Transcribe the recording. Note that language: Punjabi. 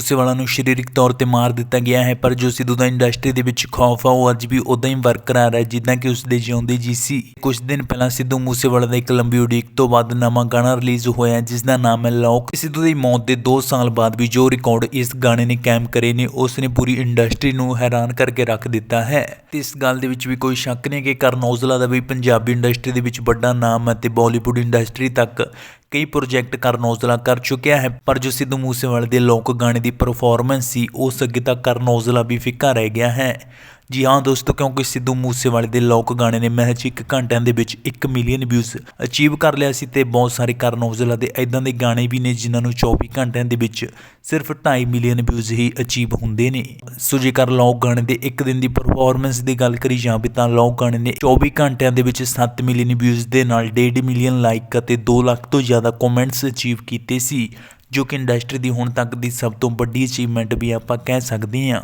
ਮੂਸੇਵਾਲਾ ਨੂੰ ਸਰੀਰਕ ਤੌਰ ਤੇ ਮਾਰ ਦਿੱਤਾ ਗਿਆ ਹੈ, ਪਰ ਜੋ ਸਿੱਧੂ ਦਾ ਇੰਡਸਟਰੀ ਦੇ ਵਿੱਚ ਖੌਫ ਆ, ਉਹ ਅੱਜ ਵੀ ਉਦਾਂ ਹੀ ਬਰਕਰਾਰ ਹੈ, ਜਿੱਦਾਂ ਕਿ ਉਸ ਦੇ ਜਿਉਂਦੇ ਜੀ ਸੀ। ਕੁਝ ਦਿਨ ਪਹਿਲਾਂ ਸਿੱਧੂ ਮੂਸੇਵਾਲਾ ਦਾ ਇੱਕ ਲੰਬੀ ਉਡੀਕ ਤੋਂ ਬਾਅਦ ਨਵਾਂ ਗਾਣਾ ਰਿਲੀਜ਼ ਹੋਇਆ ਜਿਸ ਦਾ ਨਾਮ ਹੈ ਲੋਕ ਸਿੱਧੂ ਦੀ ਮੌਤ ਦੇ 2 ਸਾਲ ਬਾਅਦ ਵੀ ਜੋ ਰਿਕਾਰਡ ਇਸ ਗਾਣੇ ਨੇ ਕਾਇਮ ਕਰੇ ਨੇ ਉਸ ਨੇ ਪੂਰੀ ਇੰਡਸਟਰੀ ਨੂੰ ਹੈਰਾਨ ਕਰਕੇ ਰੱਖ ਦਿੱਤਾ ਹੈ। ਤੇ ਇਸ ਗੱਲ ਦੇ ਵਿੱਚ ਵੀ ਕੋਈ ਸ਼ੱਕ ਨਹੀਂ ਕਿ ਕਰਨ ਔਜਲਾ ਦਾ ਵੀ ਪੰਜਾਬੀ ਇੰਡਸਟਰੀ ਦੇ ਵਿੱਚ ਵੱਡਾ ਨਾਮ ਹੈ ਤੇ ਬਾਲੀਵੁੱਡ ਇੰਡਸਟਰੀ ਤੱਕ ਕਈ ਪ੍ਰੋਜੈਕਟ ਕਰਨ ਔਜਲਾ ਕਰ ਚੁੱਕਿਆ ਹੈ, ਪਰ ਜੋ ਸਿੱਧੂ ਮੂਸੇਵਾਲੇ ਦੇ ਲੋਕ ਗਾਣੇ ਦੀ ਪਰਫਾਰਮੈਂਸ ਸੀ ਉਸ ਅੱਗੇ ਤਾਂ ਕਰਨ ਔਜਲਾ ਵੀ ਫਿੱਕਾ ਰਹਿ ਗਿਆ ਹੈ। ਜੀ ਹਾਂ ਦੋਸਤੋ, ਕਿਉਂਕਿ ਸਿੱਧੂ ਮੂਸੇਵਾਲੇ ਦੇ ਲੋਕ ਗਾਣੇ ਨੇ ਮਹਿਜ ਇੱਕ ਘੰਟਿਆਂ ਦੇ ਵਿੱਚ 1 ਮਿਲੀਅਨ ਵਿਊਜ਼ ਅਚੀਵ ਕਰ ਲਿਆ ਸੀ ਤੇ ਬਹੁਤ ਸਾਰੇ ਕਰਨ ਔਜਲਾ ਦੇ ਐਦਾਂ ਦੇ ਗਾਣੇ ਵੀ ਨੇ ਜਿਨ੍ਹਾਂ ਨੂੰ 24 ਘੰਟਿਆਂ ਦੇ ਵਿੱਚ ਸਿਰਫ 2.5 ਮਿਲੀਅਨ ਵਿਊਜ਼ ਹੀ ਅਚੀਵ ਹੁੰਦੇ ਨੇ। ਸੋ ਜੇਕਰ ਲੋਕ ਗਾਣੇ ਦੇ ਇੱਕ ਦਿਨ ਦੀ ਪਰਫਾਰਮੈਂਸ ਦੀ ਗੱਲ ਕਰੀ ਜਾਵੇ ਤਾਂ ਲੋਕ ਗਾਣੇ ਨੇ 24 ਘੰਟਿਆਂ ਦੇ ਵਿੱਚ 7 ਮਿਲੀਅਨ ਵਿਊਜ਼ ਦੇ ਨਾਲ 1.5 ਮਿਲੀਅਨ ਲਾਈਕ ਅਤੇ 2 ਲੱਖ ਤੋਂ ਜ਼ਿਆਦਾ ਕਮੈਂਟਸ ਅਚੀਵ ਕੀਤੇ ਸੀ, ਜੋ ਕਿ ਇੰਡਸਟਰੀ ਦੀ ਹੁਣ ਤੱਕ ਦੀ ਸਭ ਤੋਂ ਵੱਡੀ ਅਚੀਵਮੈਂਟ ਵੀ ਆਪਾਂ ਕਹਿ ਸਕਦੇ ਹਾਂ।